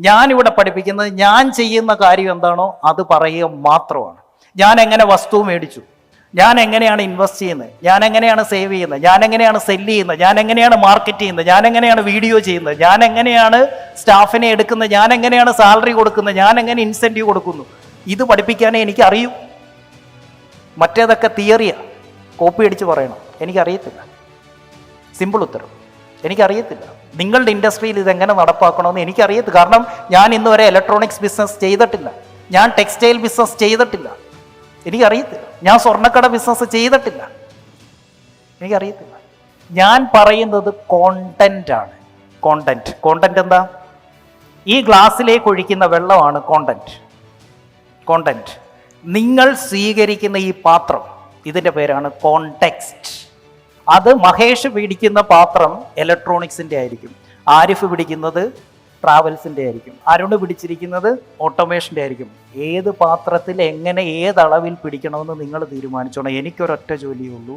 ഞാനിവിടെ പഠിപ്പിക്കുന്നത് ഞാൻ ചെയ്യുന്ന കാര്യം എന്താണോ അത് പറയുക മാത്രമാണ്. ഞാൻ എങ്ങനെ വസ്തു മേടിച്ചു? ഞാൻ എങ്ങനെയാണ് ഇൻവെസ്റ്റ് ചെയ്യുന്നത്? ഞാൻ എങ്ങനെയാണ് സേവ് ചെയ്യുന്നത്? ഞാൻ എങ്ങനെയാണ് സെല്ല് ചെയ്യുന്നത്? ഞാൻ എങ്ങനെയാണ് മാർക്കറ്റ് ചെയ്യുന്നത്? ഞാൻ എങ്ങനെയാണ് വീഡിയോ ചെയ്യുന്നത്? ഞാൻ എങ്ങനെയാണ് സ്റ്റാഫിനെ എടുക്കുന്നത്? ഞാൻ എങ്ങനെയാണ് സാലറി കൊടുക്കുന്നത്? ഞാൻ എങ്ങനെ ഇൻസെന്റീവ് കൊടുക്കുന്നു? ഇത് പഠിപ്പിക്കാനേ എനിക്ക് അറിയൂ മറ്റേതൊക്കെ തിയറിയാണ് കോപ്പി അടിച്ച് പറയണം. എനിക്കറിയത്തില്ല. സിമ്പിൾ ഉത്തരം. എനിക്കറിയത്തില്ല. നിങ്ങളുടെ ഇൻഡസ്ട്രിയിൽ ഇതെങ്ങനെ നടപ്പാക്കണമെന്ന് എനിക്കറിയത്തില്ല. കാരണം ഞാൻ ഇന്ന് വരെ ഇലക്ട്രോണിക്സ് ബിസിനസ് ചെയ്തിട്ടില്ല. ഞാൻ ടെക്സ്റ്റൈൽ ബിസിനസ് ചെയ്തിട്ടില്ല. എനിക്കറിയത്തില്ല. ഞാൻ സ്വർണക്കട ബിസിനസ് ചെയ്തിട്ടില്ല. എനിക്കറിയത്തില്ല. ഞാൻ പറയുന്നത് കോണ്ടന്റ് ആണ്. കോണ്ടന്റ് കോണ്ടന്റ് എന്താ? ഈ ഗ്ലാസ്സിലേക്ക് ഒഴിക്കുന്ന വെള്ളമാണ് കോണ്ടന്റ് കോണ്ടന്റ് നിങ്ങൾ സ്വീകരിക്കുന്ന ഈ പാത്രം ഇതിന്റെ പേരാണ് കോണ്ടെക്സ്റ്റ് അത് മഹേഷ് പിടിക്കുന്ന പാത്രം ഇലക്ട്രോണിക്സിന്റെ ആയിരിക്കും. ആരിഫ് പിടിക്കുന്നത് ട്രാവൽസിന്റെ ആയിരിക്കും. അരുണ് പിടിച്ചിരിക്കുന്നത് ഓട്ടോമേഷന്റെ ആയിരിക്കും. ഏത് പാത്രത്തിൽ എങ്ങനെ ഏതളവിൽ പിടിക്കണമെന്ന് നിങ്ങൾ തീരുമാനിച്ചോണം. എനിക്കൊരൊറ്റ ജോലിയേ ഉള്ളൂ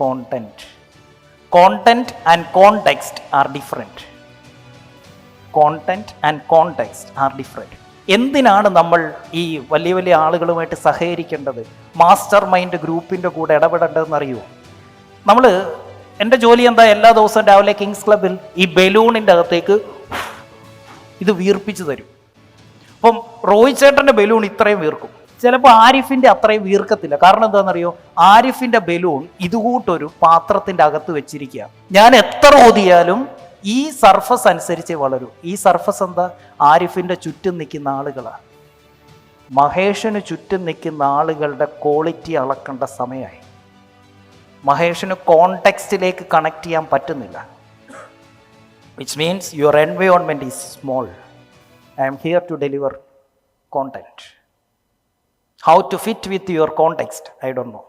content content and context are different content and context are different എന്തിനാണ് നമ്മൾ ഈ വലിയ വലിയ ആളുകളുമായിട്ട് സഹകരിക്കേണ്ടത്? മാസ്റ്റർ മൈൻഡ് ഗ്രൂപ്പിന്റെ കൂടെ ഇടപെടേണ്ടതെന്ന് അറിയുമോ നമ്മൾ എന്റെ ജോലി എന്താ എല്ലാ ദിവസവും രാവിലെ കിങ്സ് ക്ലബിൽ ഈ ബലൂണിന്റെ അകത്തേക്ക് ഇത് വീർപ്പിച്ച് തരും. അപ്പം റോഹിത് ചേട്ടന്റെ ബലൂൺ ഇത്രയും വീർക്കും. ചിലപ്പോൾ ആരിഫിന്റെ അത്രയും വീർക്കത്തില്ല. കാരണം എന്താണെന്നറിയോ? ആരിഫിന്റെ ബലൂൺ ഇതുകൂട്ടൊരു പാത്രത്തിന്റെ അകത്ത് വെച്ചിരിക്കുക ഞാൻ എത്ര ഓതിയാലും ഈ സർഫസ് അനുസരിച്ച് വളരൂ. ഈ സർഫസ് എന്താ? ആരിഫിന്റെ ചുറ്റും നിൽക്കുന്ന ആളുകളാണ്. മഹേഷിന് ചുറ്റും നിൽക്കുന്ന ആളുകളുടെ ക്വാളിറ്റി അളക്കേണ്ട സമയമായി. മഹേഷിന് കോണ്ടെക്സ്റ്റിലേക്ക് കണക്ട് ചെയ്യാൻ പറ്റുന്നില്ല. Which means your environment is small I'm here to deliver contact how to fit with your context I don't know